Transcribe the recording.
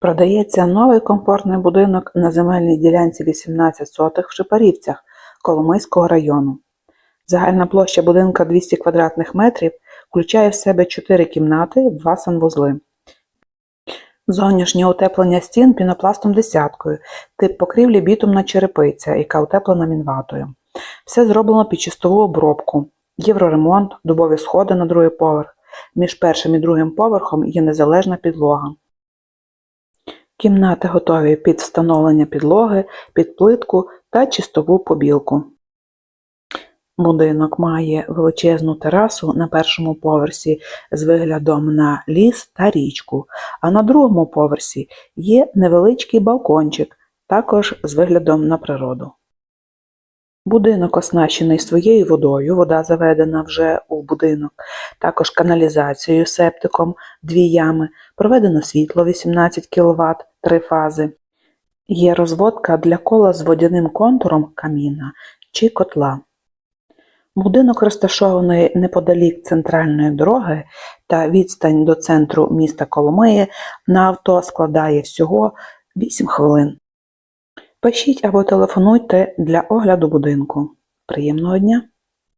Продається новий комфортний будинок на земельній ділянці 18 сотих в Шипарівцях Коломийського району. Загальна площа будинка 200 квадратних метрів, включає в себе 4 кімнати, 2 санвузли. Зовнішнє утеплення стін пінопластом десяткою, тип покрівлі бітумна черепиця, яка утеплена мінватою. Все зроблено під чистову обробку, євроремонт, дубові сходи на другий поверх. Між першим і другим поверхом є незалежна підлога. Кімнати готові під встановлення підлоги, під плитку та чистову побілку. Будинок має величезну терасу на першому поверсі з виглядом на ліс та річку, а на другому поверсі є невеличкий балкончик, також з виглядом на природу. Будинок оснащений своєю водою, вода заведена вже у будинок, також каналізацією, септиком, дві ями, проведено світло 18 кВт, три фази. Є розводка для кола з водяним контуром каміна чи котла. Будинок розташований неподалік центральної дороги та відстань до центру міста Коломиї на авто складає всього 8 хвилин. Пишіть або телефонуйте для огляду будинку. Приємного дня!